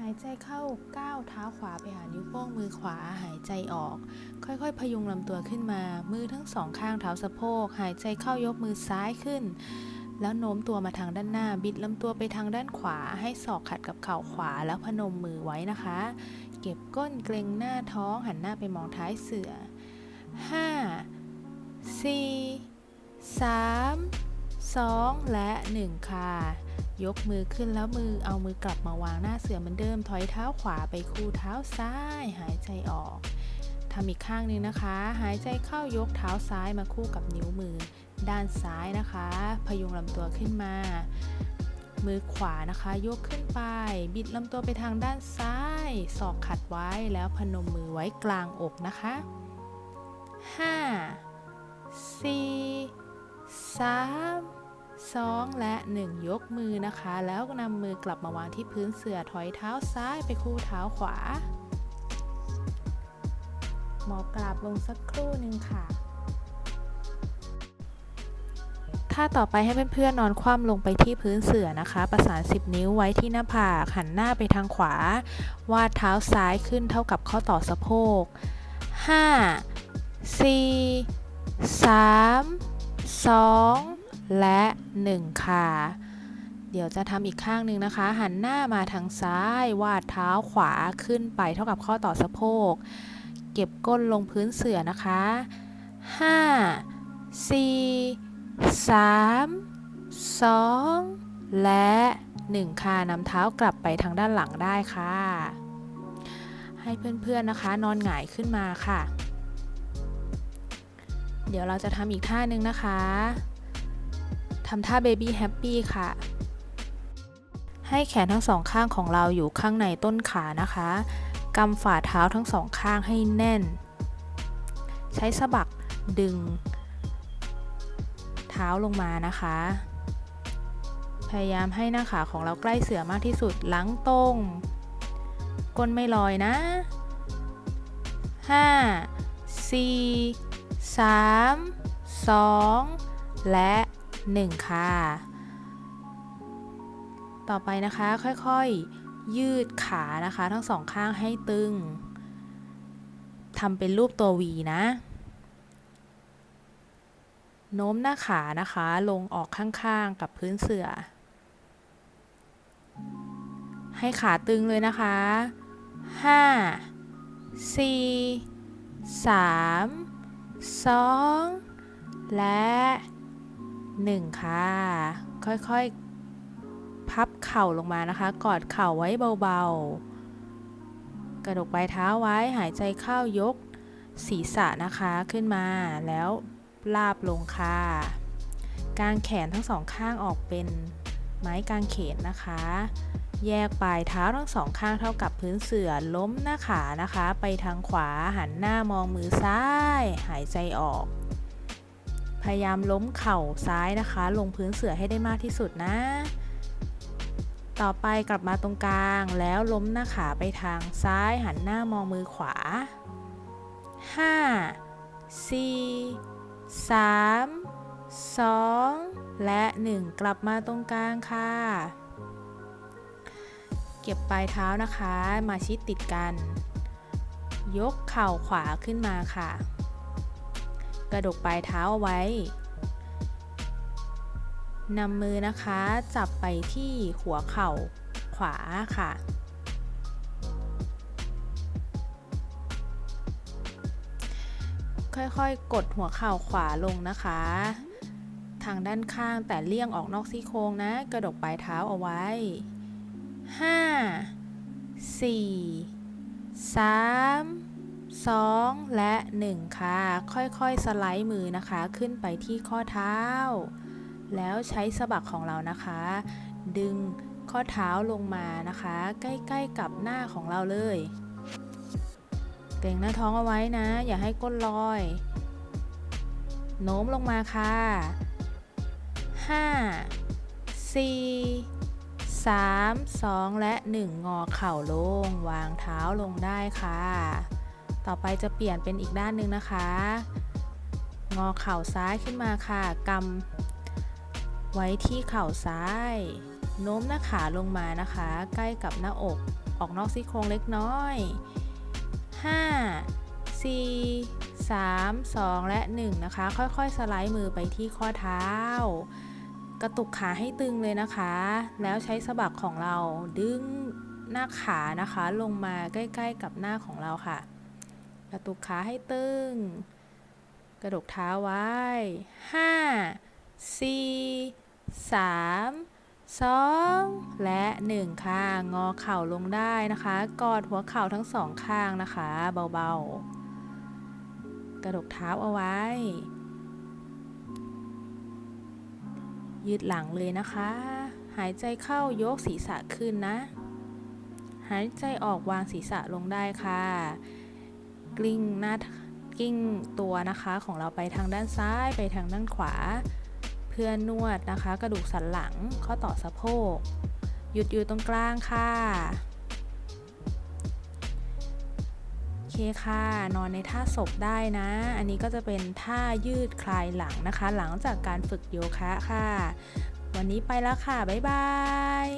หายใจเข้าก้าวเท้าขวาไปหานิ้วโป้งมือขวาหายใจออก ค่อยๆ พยุงลำตัวขึ้นมา มือทั้งสองข้างเท้าสะโพก หายใจเข้ายกมือซ้ายขึ้น แล้วโน้มตัวมาทางด้านหน้า บิดลำตัวไปทางด้านขวา ให้ศอกขัดกับเข่าขวาแล้วพนมมือไว้นะคะ เก็บก้นเกรงหน้าท้องหันหน้าไปมองท้ายเสือ 5 4 3 2 และ 1 ค่ะ ยกมือขึ้นแล้วมือเอามือกลับมาวางหน้าเสือเหมือนเดิม ถอยเท้าขวาไปคู่เท้าซ้าย หายใจออกทำอีกข้างหนึงนะคะ หายใจเข้ายกเท้าซ้ายมาคู่กับนิ้วมือ ด้านซ้ายนะคะ พยุงลำตัวขึ้นมา มือขวานะคะยกขึ้นไป บิดลำตัวไปทางด้านซ้าย ศอกขัดไว้แล้วพนมมือไว้กลางอกนะคะ 5 4 3 2 และ 1 ยกมือนะคะ แล้วนำมือกลับมาวางที่พื้นเสื่อถอยเท้าซ้ายไปคู่เท้าขวา หมอบกราบลงสักครู่หนึ่งค่ะถ้าต่อไปให้เพื่อนๆนอนคว่ำลงไปที่พื้นเสื่อนะคะ ประสาน 10 นิ้วไว้ที่หน้าผากหันหน้าไปทางขวา วาดเท้าซ้ายขึ้นเท่ากับข้อต่อสะโพก 5 4 3 2 และ1ค่ะเดี๋ยวจะทำอีกข้างหนึ่งนะคะ หันหน้ามาทางซ้าย วาดเท้าขวาขึ้นไปเท่ากับข้อต่อสะโพก เก็บก้นลงพื้นเสื่อนะคะ 5 4 3 2 และ 1 ค่ะนำเท้ากลับไปทางด้านหลังได้ค่ะ ให้เพื่อนๆนะคะ นอนหงายขึ้นมาค่ะ เดี๋ยวเราจะทำอีกท่าหนึ่งนะคะ ทำท่า Baby Happy ค่ะ ให้แขนทั้งสองข้างของเราอยู่ข้างในต้นขานะคะกำฝ่าเท้าทั้งสองข้างให้แน่น ใช้สะบักดึง เท้าลงมานะคะ พยายามให้หน้าขาของเราใกล้เสือมากที่สุดหลังตรง ก้นไม่ลอยนะ 5 4 3 2 และ 1 ค่ะ ต่อไปนะคะค่อยๆยืดขานะคะ ทั้งสองข้างให้ตึงทำเป็นรูปตัว V นะ โน้มหน้าขานะคะ ลงออกข้างๆกับพื้นเสื่อ ให้ขาตึงเลยนะคะ 5 4 3 2 และ 1 ค่ะ ค่อยๆ พับเข่าลงมานะคะ กอดเข่าไว้เบาๆ กระดกปลายเท้าไว้หายใจเข้ายกศีรษะนะคะขึ้นมาแล้วลาบลงค่ะกางแขนทั้งสองข้างออกเป็นไม้กางเขนนะคะ แยกปลายเท้าทั้งสองข้างเท่ากับพื้นเสื่อล้มหน้าขานะคะ ไปทางขวาหันหน้ามองมือซ้าย หายใจออก พยายามล้มเข่าซ้ายนะคะ ลงพื้นเสือให้ได้มากที่สุดนะ ต่อไปกลับมาตรงกลางแล้วล้มหน้าขาไปทางซ้ายหันหน้ามองมือขวา 5 4 3 2 และ 1 กลับมาตรงกลางค่ะ เก็บปลายเท้านะคะมาชิดติดกัน ยกเข่าขวาขึ้นมาค่ะ กระดกปลายเท้าเอาไว้นำมือนะคะจับไปที่หัวเข่าขวาค่ะ ค่อยๆ กดหัวเข่าขวาลงนะคะ ทางด้านข้างแต่เลี่ยงออกนอกซี่โครงนะ กระดกปลายเท้าเอาไว้ 5 4 3 2 และ 1 ค่ะ ค่อยๆ สไลด์มือนะคะ ขึ้นไปที่ข้อเท้า แล้วใช้สะบักของเรานะคะ ดึงข้อเท้าลงมานะคะ ใกล้ๆกับหน้าของเราเลยเกร็งหน้าท้องเอาไว้นะ อย่าให้ก้นลอย โน้มลงมาค่ะ 5 4 3 2 และ 1 งอเข่าลง วางเท้าลงได้ค่ะ ต่อไปจะเปลี่ยนเป็นอีกด้านหนึ่งนะคะ งอเข่าซ้ายขึ้นมาค่ะกำไว้ที่เข่าซ้าย โน้มหน้าขาลงมานะคะ ใกล้กับหน้าอกออกนอกซี่โครงเล็กน้อย 5 4 3 2 และ 1 นะคะ ค่อยๆ สไลด์มือไปที่ข้อเท้า กระตุกขาให้ตึงเลยนะคะ แล้วใช้สะบักของเราดึงหน้าขานะคะ ลงมาใกล้ ๆ กับหน้าของเราค่ะ กระตุกขาให้ตึง กระดกเท้าไว้ 5 4 3 2 และ 1 ค่ะ งอเข่าลงได้นะคะ กอดหัวเข่าทั้งสองข้างนะคะ เบาๆ กระดกเท้าเอาไว้ ยืดหลังเลยนะคะ หายใจเข้ายกศีรษะขึ้นนะ หายใจออกวางศีรษะลงได้ค่ะ กลิ้งหน้ากลิ้งตัวนะคะของเราไปทางด้านซ้ายไปทางด้านขวา เพื่อนวดนะคะ กระดูกสันหลังข้อต่อสะโพก หยุดอยู่ตรงกลางค่ะโอเคค่ะ นอนในท่าศพได้นะ อันนี้ก็จะเป็นท่ายืดคลายหลังนะคะ หลังจากการฝึกโยคะค่ะ วันนี้ไปแล้วค่ะ บ๊ายบาย